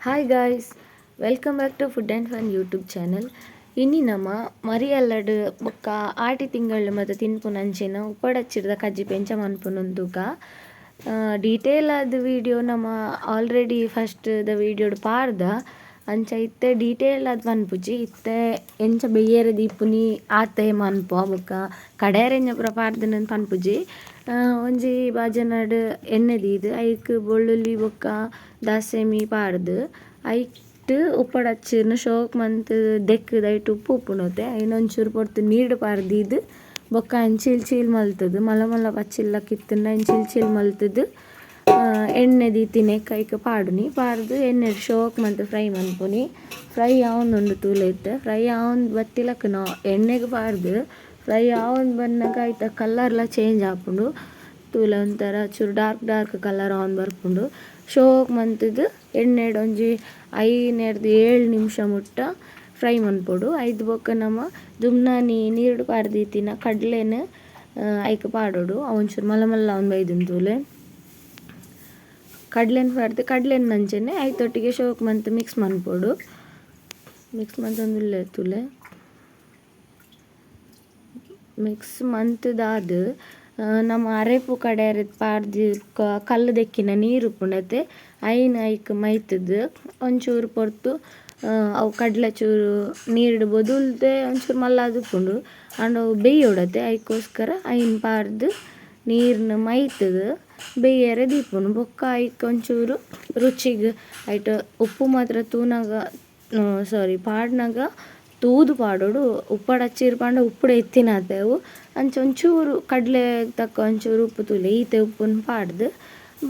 Hi guys welcome back to food and fun YouTube channel ಇನ್ನು ನಮ್ಮ ಮರಿಯಲ್ಲಡು ಬೊಕ್ಕ ಆಟಿ ತಿಂಗಳು ಮತ್ತು ತಿನ್ಪುನಂಚಿನ ಉಪ್ಪಡಚ್ಚಿರ್ದ ಕಜ್ಜಿ ಪೆಂಚ ಮನ್ಪುನೊಂದುಗ ಡೀಟೇಲ್ ಆದ ವಿಡಿಯೋ ನಮ್ಮ ಆಲ್ರೆಡಿ ಫಸ್ಟ್ ದ Par ಪಾರ್ದ ಅಂಚ ಇತ್ತೆ ಡೀಟೇಲ್ ಆದ್ ಪನ್ಪುಜಿ ಇತ್ತೆ. ಎಂಚ ಬೆಯ್ಯರೆ ದೀಪುನಿ, ಆತೆ ಮನ್ಪು ಬೊಕ್ಕ ಕಡೆಯರೆಂಜ ಪೂರ ಪಾಡ್ದಿನ ಪನ್ಪುಜಿ ಒಂಜಿ ಬಾಜನಡ್ ಎಣ್ಣೆ ದೀದ್, ಐಕ್ ಬೆಳ್ಳುಳ್ಳಿ ಬೊಕ್ಕ ದಾಸೆಮಿ ಪಾಡ್ದ್. ಐಟ್ ಉಪ್ಪಡಚ್ಚಿರ್ನ ಶೋಕ್ ಮಂತ್ ದೆಕ್ಕದ, ಐಟ್ ಉಪ್ಪು ಉಪ್ಪುನೊತೆ. ಐನ್ ಒಂಚೂರು ಪೊರ್ತು ನೀರ್ ಪಾರ್ದೀದ್ ಬೊಕ್ಕ ಅಂಚಿಲ್ ಚೀಲ್ ಮಲ್ತದು. ಮಲ್ತುದು ಮಲ್ಲ ಪಚ್ಚಿಲ್ಲ ಕಿತ್ತುಂಡ ಐನ್ ಚೀಲ್ ಚೀಲ್ ಮಲ್ತುದು. ಎಣ್ಣೆ ದೀತಿನೆಕ್ ಐಕ್ ಪಾಡುನಿ. ಪಾರ್ದ್ ಎಣ್ಣೆ ಶೋಕ್ ಮಂತ್ ಫ್ರೈ ಮನ್ಪುನಿ. ಫ್ರೈ ಆವೊಂದುಂಡು ತೂಲೆಟ್ ಫ್ರೈ ಆವೊಂದು ಬತ್ತಿಲಕ್ಕ ನಾ ಎಣ್ಣೆಗ್ ಪಾರ್ದ್ ಫ್ರೈ ಆವೊಂದು ಬನ್ನಗ ಐತ ಕಲ್ಲರ್ಲ ಚೇಂಜ್ ಆಪುಂಡು ತೂಲೆ ಒಂಥರ ಚೂರು ಡಾರ್ಕ್ ಡಾರ್ಕ್ ಕಲರ್ ಆವೊಂದು ಬರ್ಪುಂಡು. ಶೋಕ್ ಮಂತಿದ್ದು ಎಣ್ಣೆಡ್ ಒಂಜಿ ಐನೆರ್ದ್ ಏಳು ನಿಮಿಷ ಮುಟ್ಟ ಫ್ರೈ ಮನ್ಪೊಡು. ಐದು ಬೊಕ ನಮ ದುಮ್ನಾನಿ ನೀರುಡು ಪಾರ್ದಿತ್ತಿನ ಕಡ್ಲೆನ್ ಐಕ್ ಅವನ್ ಅವೊಂಚೂರು ಮಲ್ಲ ಮಲ್ಲ ಆವೊಂದು ಬೈದುಂಡು ತೂಲೆ. ಕಡ್ಲೆನ್ ಮಾಡ್ದೆ, ಕಡ್ಲೆನ್ ನಂಚೆನೆ ಐತೊಟ್ಟಿಗೆ ಶೋಕ್ ಮಂತ್ ಮಿಕ್ಸ್ ಮನ್ಪೊಡು ಮಿಕ್ಸ್ ಮಂತೊಂದುಲ್ಲೆ ತುಲೆ. ಮಿಕ್ಸ್ ಮಂತದಾದ ನಮ್ಮ ಅರೆಪು ಕಡೆ ಪಾಡ್ದು ಕಲ್ಲು ದೆಕ್ಕಿನ ನೀರು ಪುಣತೆ ಐನ್ ಐಕ್ ಮೈತದ, ಒಂಚೂರು ಪೊರ್ತು ಅವು ಕಡಲೆ ಚೂರು ನೀರುಡು ಬೊದುಲ್ದೆ ಒಂಚೂರು ಮಲ್ಲಾದ್ ಪುಂಡು ಅಂಡ್ ಅವು ಬೇಯ್ಯೊಡತೆ ಐಕೋಸ್ಕರ ಐನ್ ಪಾರ್ದ್ ನೀರ್ನ್ ಮೈತುದು ಬೇಯ್ಯರೆ ದೀಪನ ಬೊಕ್ಕ ಐಕ್ ಒಂಚೂರು ರುಚಿಗೆ. ಐಟ್ ಉಪ್ಪು ಮಾತ್ರ ತೂನಾಗ ಸಾರಿ ಪಾಡ್ನಾಗ ತೂದು ಪಾಡೋಡು. ಉಪ್ಪಡ ಹಚ್ಚಿರ್ ಪಂಡ ಉಪ್ಪುಡು ಎತ್ತಿನಾತೆವು. ಅಂಚ ಒಂಚೂರು ಕಡಲೆ ತಕ್ಕ ಒಂಚೂರು ಉಪ್ಪು ತೂಲೆ ಈತೆ ಉಪ್ಪನ್ನು ಪಾಡ್ದು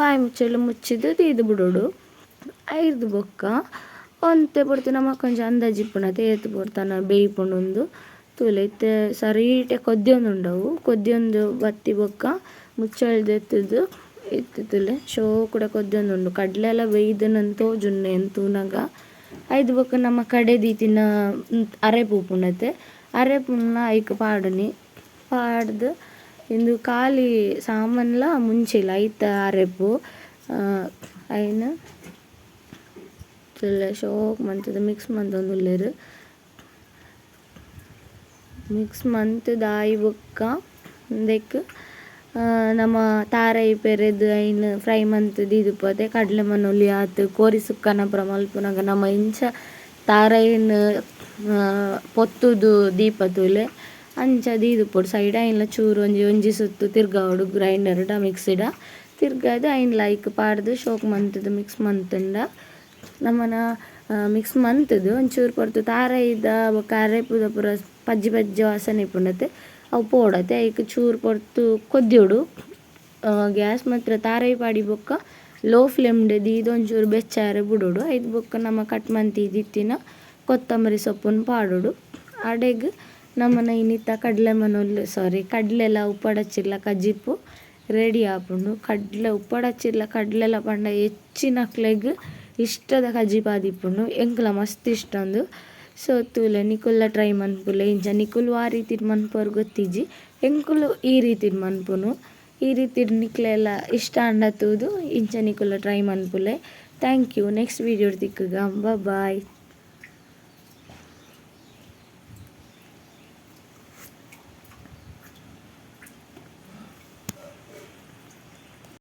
ಬಾಯಿ ಮುಚ್ಚಲು ಮುಚ್ಚಿದ್ದು ತೀದು ಬಿಡೋಡು. ಐದು ಬೊಕ್ಕ, ಒಂತೆ ಪೊರ್ತು ನಮ್ಮ ಒಂಜಿ ಅಂದಾಜಿ ಇಪ್ಪುಂಡತೆ ಏತ್ ಪೊರ್ತನ ಬೇಯ್ಪುಂಡುಂದು ತೂಲೆ ಇತ್ತೆ ಸರೀಟೆ ಕೊದ್ಯೊಂದುಂಡವು ಕೊದ್ಯೊಂದು ಬತ್ತಿ ಬೊಕ್ಕ ಮುಚ್ಚಳ್ದು ಎತ್ತುದು ಇತ್ತ್ ತೂಲೆ ಶೋಕುಡ ಕೊದ್ಯೊಂದುಂಡು ಕಡ್ಲೆಲ ಬೇಯ್ದಿನಂದ್ ತೋಜುಂಡು ಎಂಕ್ ತೂನಗ ಐದು ಬೊಕ ನಮ ಕಡೆ ದೀತಿನ ಅರೆಪು ಅರೆ ಅರೆಪುನ ಐಕ್ ಪಾಡುನಿ ಪಾಡ್ದ್ ಇಂದು ಕಾಲಿ ಸಾಮಾನ್ಲ ಮುಂಚಿಲ ಐತ ಅರೆಪು ಐನ ಶೋಕ್ ಮಂತದ ಮಿಕ್ಸ್ ಮಂತೊಂದುಲ್ಲೆರ್ ಮಿಕ್ಸ್ ಮಂತ್ ದಾಯಿ ಬೊಕ್ಕ ಉಂದೆಕ್ ನಮ ತಾರೈ ಪೆರೆದು ಐನ್ ಫ್ರೈ ಮಂತ್ ದೀದುಪ್ಪದೆ ಕಡಲೆ ಮನೊಲಿ ಆತ್, ಕೋರಿ ಸುಕ್ಕನ ಪುರ ಮಲ್ಪುನಗ ನಮ ಇಂಚ ತಾರೈನ್ ಪೊತ್ತುದು ದೀಪ ತೂಲೆ, ಅಂಚ ದೀದುಪ್ಪೊಡು ಸೈಡ್ ಐನ್ಲ ಚೂರು ಒಂಜಿ ಒಂಜಿ ಸುತ್ತು ತಿರ್ಗಾವೊಡು ಗ್ರೈಂಡರ್ಡ ಮಿಕ್ಸಿಡ ತಿರ್ಗಾದು ಐನ್ ಲೈಕ್ ಪಾಡ್ದು ಶೋಕ್ ಮಂತುದು ಮಿಕ್ಸ್ ಮಂತುಂಡ ನಮನ ಮಿಕ್ಸ್ ಮಂತದು ಒಂಚೂರು ಪೊರ್ತು ಇದ್ದ ಬೊಕ ಪುದ ಪೂರ ಪಜ್ಜಿ ಪಜ್ಜಿ ವಾಸನೆ ಇಪ್ಪುಂಡತೆ ಅವು ಪೋಡತ್ತೆ. ಐಕ್ ಚೂರು ಪೊರ್ತು ಕೊದ್ದಿಡು ಗ್ಯಾಸ್ ಮಾತ್ರ ತಾರೈ ಪಾಡಿ ಬೊಕ್ಕ ಲೋ ಫ್ಲೇಮ್ಡ್ ದೀದ್ ಒಂಚೂರು ಬೆಚ್ಚಾರೆ ಬಿಡೋಡು. ಐದು ಬೊಕ್ಕ ನಮ್ಮ ಕಟ್ ಮಂತಿದಿತ್ತಿನ ಕೊತ್ತಂಬರಿ ಸೊಪ್ಪುನ್ ಪಾಡೋಡು. ಅಡೆಗ್ ನಮ್ಮನ ಇನ್ನಿತ್ತ ಕಡಲೆ ಮನೋಲ್ ಸಾರಿ ಕಡ್ಲೆಲ ಉಪ್ಪಡಚ್ಚಿಲ್ಲ ಕಜ್ಜಿಪ್ಪು. ರೆಡಿ ಆಪುಂಡು. ಕಡಲೆ ಉಪ್ಪಡಚ್ಚಿಲ್ಲ ಕಡಲೆಲ್ಲ ಪಂಡ ಹೆಚ್ಚಿನಕ್ಲೆಗ್ ಇಷ್ಟದ ಕಜ್ಜಿ ಪಾದಿಪ್ಪುಂಡು ಎಂಕ್ಲ ಮಸ್ತ್ ಇಷ್ಟ ಅಂದು. ಸೊ, ತೂಲೆ ನಿಕುಲ್ಲ ಟ್ರೈ ಮನ್ಪುಲೆ ಇಂಚ. ನಿಕುಲು ಆ ರೀತಿಡ್ ಮನ್ಪೋರು ಗೊತ್ತಿಜ್ಜಿ. ಎಂಕುಲು ಈ ರೀತಿ ಮನ್ಪುನು. ಈ ರೀತಿಡ್ ನಿಕ್ಲೆಲ್ಲ ಇಷ್ಟ ಅಂಡ ತೂದು. ಇಂಚ ನಿಕುಲ್ಲ ಟ್ರೈ ಮನ್ಪುಲೆ. Thank you. ನೆಕ್ಸ್ಟ್ ವೀಡಿಯೋಡ್ ತಿಕ್ಕುಗ. ಬಾಯ್